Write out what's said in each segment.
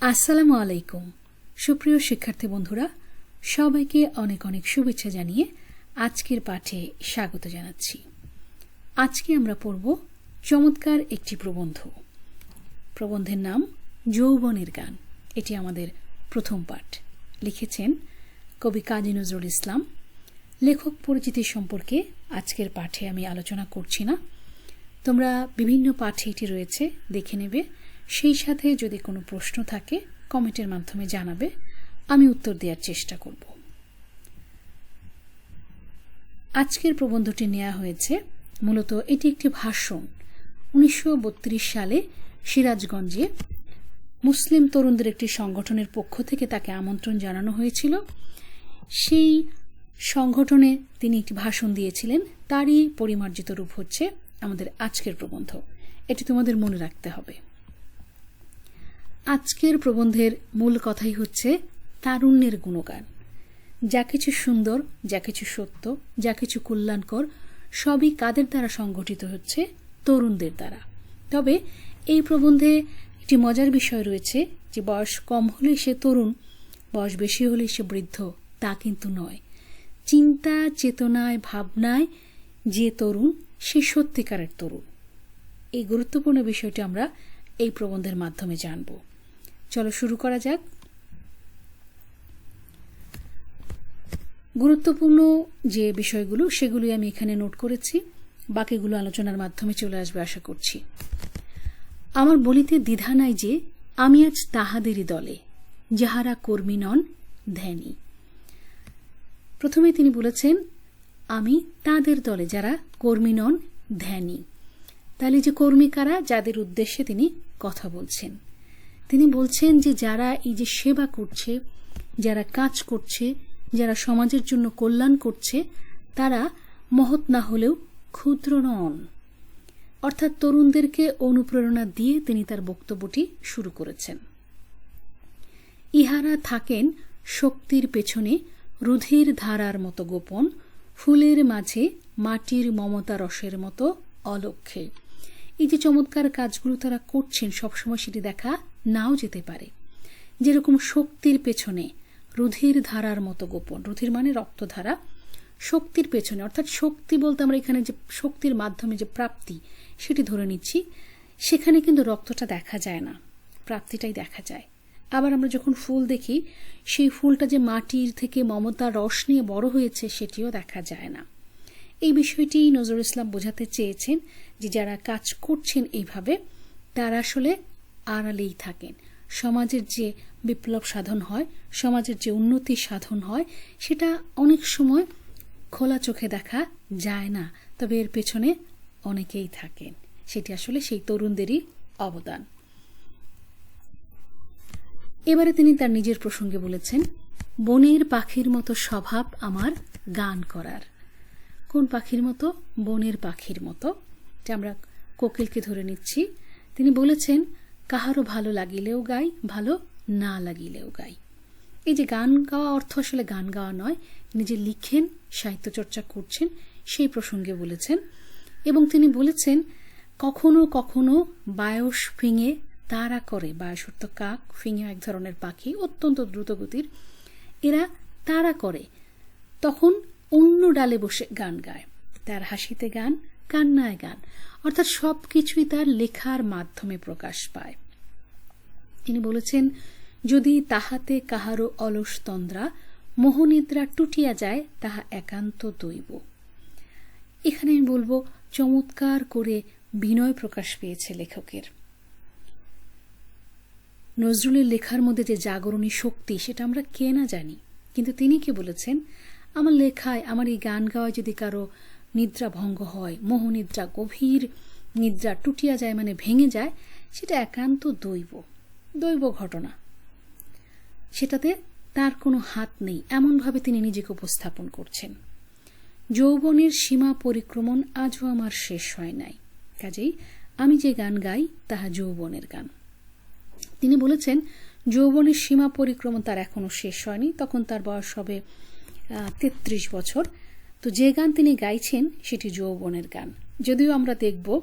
আসসালামু আলাইকুম। সুপ্রিয় শিক্ষার্থী বন্ধুরা, সবাইকে অনেক অনেক শুভেচ্ছা জানিয়ে আজকের পাঠে স্বাগত জানাচ্ছি। আজকে আমরা পড়ব চমৎকার একটি প্রবন্ধ। প্রবন্ধের নাম যৌবনের গান। এটি আমাদের প্রথম পাঠ। লিখেছেন কবি কাজী নজরুল ইসলাম। লেখক পরিচিতি সম্পর্কে আজকের পাঠে আমি আলোচনা করছি না। তোমরা বিভিন্ন পাঠে এটি রয়েছে, দেখে নেবে। সেই সাথে যদি কোনো প্রশ্ন থাকে, কমেন্টের মাধ্যমে জানাবে, আমি উত্তর দেওয়ার চেষ্টা করব। আজকের প্রবন্ধটি নেওয়া হয়েছে, মূলত এটি একটি ভাষণ। উনিশশো বত্রিশ সালে সিরাজগঞ্জে মুসলিম তরুণদের একটি সংগঠনের পক্ষ থেকে তাকে আমন্ত্রণ জানানো হয়েছিল। সেই সংগঠনে তিনি একটি ভাষণ দিয়েছিলেন, তারই পরিমার্জিত রূপ হচ্ছে আমাদের আজকের প্রবন্ধ। এটি তোমাদের মনে রাখতে হবে। আজকের প্রবন্ধের মূল কথাই হচ্ছে তারুণ্যের গুণগান। যা কিছু সুন্দর, যা কিছু সত্য, যা কিছু কল্যাণকর, সবই কাদের দ্বারা সংগঠিত হচ্ছে? তরুণদের দ্বারা। তবে এই প্রবন্ধে একটি মজার বিষয় রয়েছে যে বয়স কম হলে সে তরুণ, বয়স বেশি হলে সে বৃদ্ধ, তা কিন্তু নয়। চিন্তা, চেতনায়, ভাবনায় যে তরুণ, সে সত্যিকারের তরুণ। এই গুরুত্বপূর্ণ বিষয়টি আমরা এই প্রবন্ধের মাধ্যমে জানব। চলো শুরু করা যাক। গুরুত্বপূর্ণ যে বিষয়গুলো সেগুলি আমি এখানে নোট করেছি। বাকিগুলো আলোচনার মাধ্যমে চলে আসবে আশা করছি। আমার বলিতে দ্বিধা নাই যে আমি আজ তাহাদেরই দলে, যাহারা কর্মী নন, ধ্যানী। প্রথমে তিনি বলেছেন, আমি তাদের দলে, যারা কর্মী নন, ধ্যানী। তাহলে যে কর্মী কারা, যাদের উদ্দেশ্যে তিনি কথা বলছেন। তিনি বলছেন যে যারা এই যে সেবা করছে, যারা কাজ করছে, যারা সমাজের জন্য কল্যাণ করছে, তারা মহৎ না হলেও ক্ষুদ্র নন। অর্থাৎ তরুণদেরকে অনুপ্রেরণা দিয়ে তিনি তার বক্তব্যটি শুরু করেছেন। ইহারা থাকেন শক্তির পেছনে রুধির ধারার মতো গোপন, ফুলের মাঝে মাটির মমতা রসের মতো অলক্ষে। এই যে চমৎকার কাজগুলো তারা করছেন, সবসময় সেটি দেখা নাও যেতে পারে। যেরকম শক্তির পেছনে রুধির ধারার মতো গোপন, রুধির মানে রক্তধারা, শক্তির পেছনে, অর্থাৎ শক্তি বলতে আমরা এখানে যে শক্তির মাধ্যমে যে প্রাপ্তি, সেটি ধরে নিচ্ছি, সেখানে কিন্তু রক্তটা দেখা যায় না, প্রাপ্তিটাই দেখা যায়। আবার আমরা যখন ফুল দেখি, সেই ফুলটা যে মাটির থেকে মমতা রস নিয়ে বড় হয়েছে, সেটিও দেখা যায় না। এই বিষয়টি নজরুল ইসলাম বোঝাতে চেয়েছেন যে যারা কাজ করছেন এইভাবে, তারা আসলে আড়ালেই থাকেন। সমাজের যে বিপ্লব সাধন হয়, সমাজের যে উন্নতি সাধন হয়, সেটা অনেক সময় খোলা চোখে দেখা যায় না। তবে এর পেছনে অনেকেই থাকেন। সেটি আসলে সেই তরুণদেরই অবদান। এবারে তিনি তার নিজের প্রসঙ্গে বলেছেন, বনের পাখির মতো স্বভাব আমার গান করার। কোন পাখির মতো? বনের পাখির মতো। যে আমরা কোকিলকে ধরে নিচ্ছি। তিনি বলেছেন কাহারও ভালো লাগিলেও গাই, ভালো না লাগিলেও গাই। এই যে গান গাওয়া অর্থ আসলে গান গাওয়া নয় নিজে লিখেন, সাহিত্য চর্চা করছেন, সেই প্রসঙ্গে বলেছেন। এবং তিনি বলেছেন, কখনো কখনো বায়স ফিঙে তারা করে বায়সর্ত কাক ফিঙে এক ধরনের পাখি, অত্যন্ত দ্রুতগতির। এরা তারা করে, তখন অন্য ডালে বসে গান গায়। তার হাসিতে গান কান্নায় গান। অর্থাৎ সব কিছুই তার লেখার মাধ্যমে প্রকাশ পায়। তিনি বলেছেন, যদি তাহাতে কাহারও অলস তন্দ্রা, মোহনিদ্রা টুটিয়া যায়, তাহা একান্ত দৈব। এখানে আমি বলব, চমৎকার করে বিনয় প্রকাশ পেয়েছে লেখকের। নজরুলের লেখার মধ্যে যে জাগরণী শক্তি, সেটা আমরা কে না জানি। কিন্তু তিনি কি বলেছেন আমার লেখায় আমার এই গান গাওয়ায় যদি কারও নিদ্রা ভঙ্গ হয় মোহনিদ্রা গভীর নিদ্রা টুটিয়া যায় মানে ভেঙে যায়, সেটা একান্ত দৈব দৈব ঘটনা। সেটাতে তার কোনো হাত নেই, এমনভাবে তিনি নিজেকে উপস্থাপন করছেন। যৌবনের সীমা পরিক্রমণ আজও আমার শেষ হয় নাই। কাজেই আমি যে গান গাই, তাহা যৌবনের গান। তিনি বলেছেন, যৌবনের সীমা পরিক্রমণ তার এখনও শেষ হয়নি, তখন তার বয়স হবে তেত্রিশ বছর। তো যে গান তিনি গাইছেন, সেটি যৌবনের গান। যদিও আমরা দেখব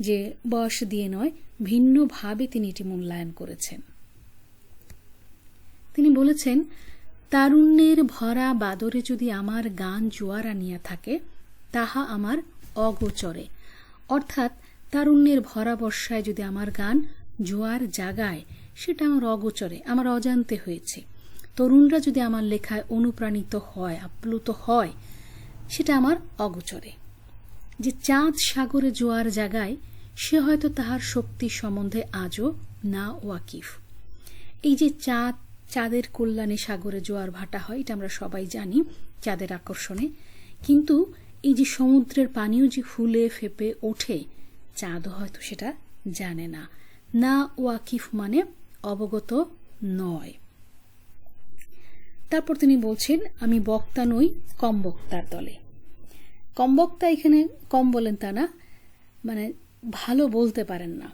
যে বয়স দিয়ে নয়, ভিন্নভাবে তিনি এটি মূল্যায়ন করেছেন। তিনি বলেছেন, তারুণ্যের ভরা বাদরে যদি আমার গান জোয়ার আনিয়া থাকে, তাহা আমার অগোচরে। অর্থাৎ তারুণ্যের ভরা বর্ষায় যদি আমার গান জোয়ার জাগায়, সেটা আমার অগোচরে, আমার অজান্তে হয়েছে। তরুণরা যদি আমার লেখায় অনুপ্রাণিত হয়, আপ্লুত হয়, সেটা আমার অগোচরে। যে চাঁদ সাগরে জোয়ার জাগায়, সে হয়তো তাহার শক্তি সম্বন্ধে আজও না ওয়াকিফ। এই যে চাঁদ, চাঁদের কল্যাণে সাগরে জোয়ার ভাটা হয়, এটা আমরা সবাই জানি চাঁদের আকর্ষণে। কিন্তু এই যে সমুদ্রের পানিও যে ফুলে ফেপে ওঠে, চাঁদও হয়তো সেটা জানে না। না ওয়াকিফ মানে অবগত নয়। তারপর তিনি বলছেন, আমি বক্তা নই, কম বক্তার দলে। কম বক্তা এখানে কম বলেন তা না মানে ভালো বলতে পারেন না।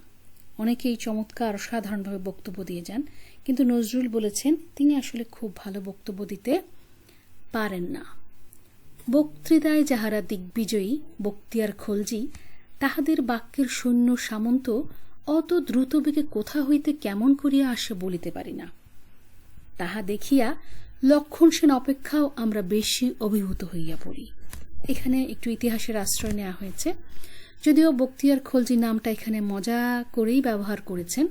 অনেকেই চমৎকার সাধারণভাবে বক্তব্য দিয়ে যান, কিন্তু নজরুল বলেছেন, তিনি আসলে খুব ভালো বক্তব্য দিতে পারেন না। বক্তৃতায় যাহারা দিগ্বিজয়ী, বক্তিয়ার খলজি, তাহাদের বাক্যের সৈন্য সামন্ত অত দ্রুত বেগে কোথা হইতে কেমন করিয়া আসে বলিতে পারি না। তাহা দেখিয়া লক্ষণ সেন অপেক্ষাও আমরা বেশি অভিভূত হইয়া পড়ি। এখানে একটু ইতিহাসের আশ্রয় নেওয়া হয়েছে। যদিও বক্তিয়ার খলজি নামটা এখানে মজা করেই ব্যবহার করেছেন।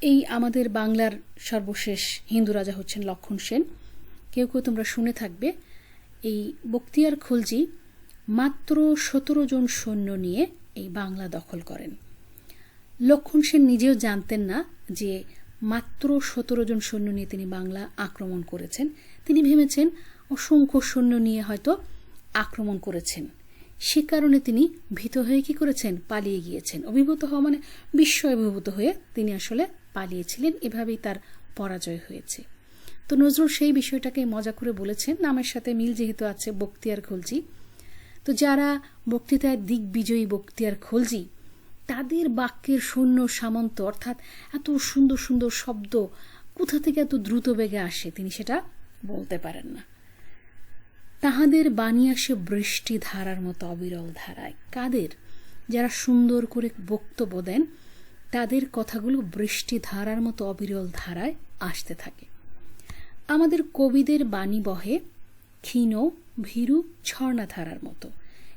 এই আমাদের বাংলার সর্বশেষ হিন্দু রাজা হচ্ছেন লক্ষণ সেন। কেউ কেউ তোমরা শুনে থাকবে, এই বক্তিয়ার খলজি মাত্র সতেরো জন সৈন্য নিয়ে এই বাংলা দখল করেন। লক্ষণ সেন নিজেও জানতেন না যে মাত্র সতেরো জন সৈন্য নিয়ে তিনি বাংলা আক্রমণ করেছেন। তিনি ভেবেছেন অসংখ্য সৈন্য নিয়ে হয়তো আক্রমণ করেছেন। সে কারণে তিনি ভীত হয়ে কি করেছেন? পালিয়ে গিয়েছেন। অভিভূত হওয়া মানে বিস্ময় অভিভূত হয়ে তিনি আসলে পালিয়েছিলেন। এভাবেই তার পরাজয় হয়েছে। তো নজরুল সেই বিষয়টাকে মজা করে বলেছেন। নামের সাথে মিল যেহেতু আছে, বক্তিয়ার খলজি। তো যারা বক্তৃতায় দিগ্বিজয়ী বক্তিয়ার খলজি তাদের বাক্যের শূন্য সামন্ত, অর্থাৎ এত সুন্দর সুন্দর শব্দ কোথা থেকে এত দ্রুত বেগে আসে তিনি সেটা বলতে পারেন না। তাহাদের বাণী আসে বৃষ্টি ধারার মতো অবিরল ধারায়। কাদের? যারা সুন্দর করে বক্তব্য দেন, তাদের কথাগুলো বৃষ্টি ধারার মতো অবিরল ধারায় আসতে থাকে। আমাদের কবিদের বাণী বহে ক্ষীণ, ভীরু, ঝর্ণা ধারার মতো।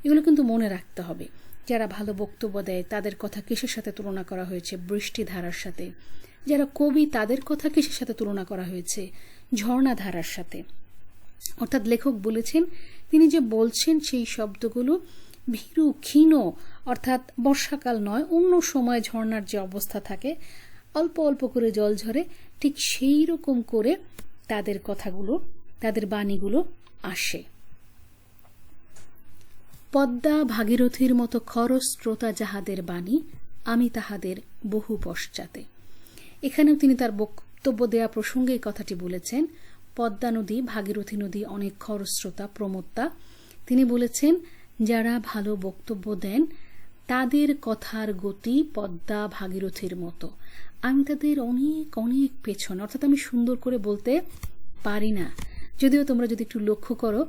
এগুলো কিন্তু মনে রাখতে হবে। যারা ভালো বক্তব্য দেয়, তাদের কথা কিসের সাথে তুলনা করা হয়েছে? বৃষ্টি ধারার সাথে। যারা কবি, তাদের কথা কিসের সাথে তুলনা করা হয়েছে? ঝর্ণা ধারার সাথে। অর্থাৎ লেখক বলেছেন, তিনি যে বলছেন সেই শব্দগুলো ভীরু, ক্ষীণ, অর্থাৎ বর্ষাকাল নয়, অন্য সময় ঝর্ণার যে অবস্থা থাকে, অল্প অল্প করে জল ঝরে ঠিক সেই রকম করে তাদের কথাগুলো, তাদের বাণীগুলো আসে। পদ্মা ভাগীরথীর মতো খরস্রোতা যাহাদের বাণী, আমি তাহাদের বহু পশ্চাতে। এখানেও তিনি তার বক্তব্য দেয়া প্রসঙ্গে এই কথাটি বলেছেন, পদ্মা নদী, ভাগীরথী নদী অনেক খরস্রোতা, প্রমত্তা। তিনি বলেছেন, যারা ভালো বক্তব্য দেন, তাদের কথার গতি পদ্মা ভাগীরথীর মতো। আমি তাদের অনেক অনেক পেছন, অর্থাৎ আমি সুন্দর করে বলতে পারি না। যদিও তোমরা যদি একটু লক্ষ্য করো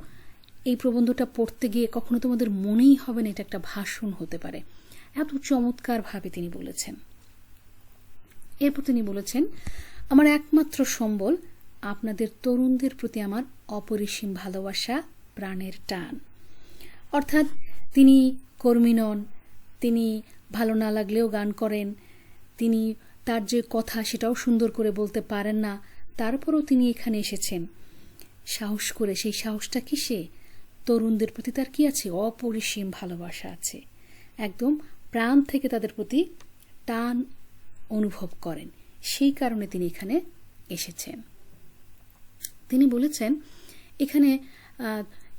এই প্রবন্ধটা পড়তে গিয়ে কখনো তোমাদের মনেই হবে না, এটা একটা ভাষণ হতে পারে। এত চমৎকারভাবে তিনি বলেছেন। এরপর তিনি বলেছেন, আমার একমাত্র সম্বল, আপনাদের তরুণদের প্রতি আমার অপরিসীম ভালোবাসা, প্রাণের টান। অর্থাৎ তিনি কর্মী নন, তিনি ভালো না লাগলেও গান করেন, তিনি তার যে কথা সেটাও সুন্দর করে বলতে পারেন না, তারপরও তিনি এখানে এসেছেন। সাহস করে, সেই সাহসটা কিসে? তরুণদের প্রতি তার কি আছে? অপরিসীম ভালোবাসা আছে। একদম প্রাণ থেকে তাদের প্রতি টান অনুভব করেন। সেই কারণে তিনি এখানে এসেছেন। তিনি বলেছেন, এখানে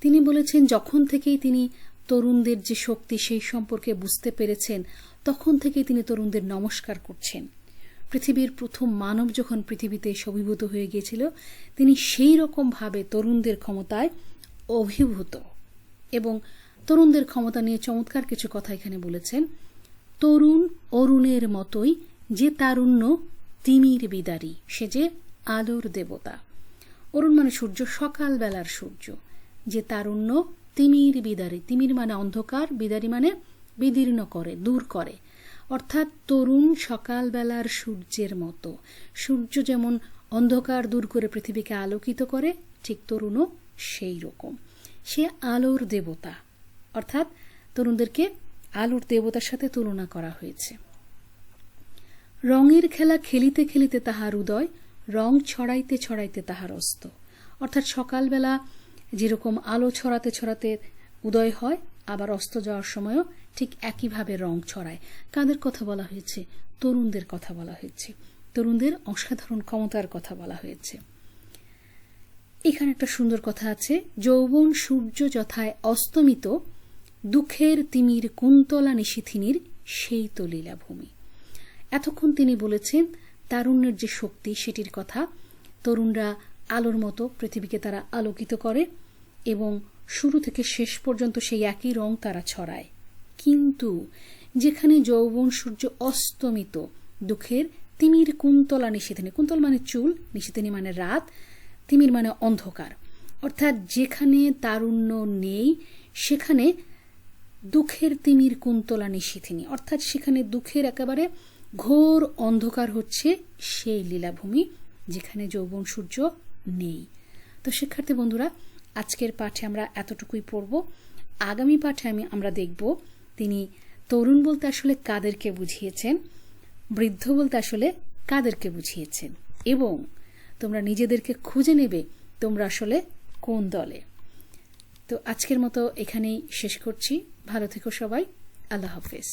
তিনি বলেছেন, যখন থেকেই তিনি তরুণদের যে শক্তি সেই সম্পর্কে বুঝতে পেরেছেন, তখন থেকেই তিনি তরুণদের নমস্কার করছেন। পৃথিবীর প্রথম মানব যখন পৃথিবীতে সবিভূত হয়ে গিয়েছিল, তিনি সেই রকমভাবে তরুণদের ক্ষমতায় অভিভূত। এবং তরুণদের ক্ষমতা নিয়ে চমৎকার কিছু কথা এখানে বলেছেন। তরুণ অরুণের মতোই যে তারুণ্য, তিমির বিদারী, সে যে আলোর দেবতা। অরুণ মানে সূর্য, সকালবেলার সূর্য। যে তারুণ্য, তিমির বিদারি। তিমির মানে অন্ধকার, বিদারি মানে বিদীর্ণ করে, দূর করে। অর্থাৎ তরুণ সকালবেলার সূর্যের মতো। সূর্য যেমন অন্ধকার দূর করে পৃথিবীকে আলোকিত করে, ঠিক তরুণও সেই রকম। সে আলোর দেবতা। অর্থাৎ তরুণদেরকে আলোর দেবতার সাথে তুলনা করা হয়েছে। রঙের খেলা খেলিতে খেলিতে তাহার উদয়, রং ছড়াইতে ছড়াইতে তাহার অস্ত। অর্থাৎ সকালবেলা যেরকম আলো ছড়াতে ছড়াতে উদয় হয়, আবার অস্ত যাওয়ার সময়ও ঠিক একইভাবে রং ছড়ায়। কাদের কথা বলা হয়েছে? তরুণদের কথা বলা হয়েছে। তরুণদের অসাধারণ ক্ষমতার কথা বলা হয়েছে। এখানে একটা সুন্দর কথা আছে। যৌবন সূর্য যথায় অস্তমিত, দুঃখের তিমির কুন্তলা নিশিথিনীর সেই তো লীলাভূমি। এতক্ষণ তিনি বলেছেন, তারুণ্যের যে শক্তি, সেটির কথা তরুণরা আলোর মতো পৃথিবীকে তারা আলোকিত করে এবং শুরু থেকে শেষ পর্যন্ত সেই একই রং তারা ছড়ায়। কিন্তু যেখানে যৌবন সূর্য অস্তমিত, দুঃখের তিমির কুন্তলা নিশিথিনী, কুন্তল মানে চুল, নিশিথিনী মানে রাত তিমির মানে অন্ধকার। অর্থাৎ যেখানে তারুণ্য নেই, সেখানে দুঃখের তিমির কুন্তলা নিশিথিনী। অর্থাৎ সেখানে দুঃখের একেবারে ঘোর অন্ধকার হচ্ছে সেই লীলাভূমি, যেখানে যৌবন সূর্য নেই। তো শিক্ষার্থী বন্ধুরা, আজকের পাঠে আমরা এতটুকুই পড়ব। আগামী পাঠে আমি, আমরা দেখব তিনি তরুণ বলতে আসলে কাদেরকে বুঝিয়েছেন, বৃদ্ধ বলতে আসলে কাদেরকে বুঝিয়েছেন। এবং তোমরা নিজেদেরকে খুঁজে নেবে তোমরা আসলে কোন দলে। তো আজকের মতো এখানেই শেষ করছি। ভালো থেকো সবাই। আল্লাহ হাফেজ।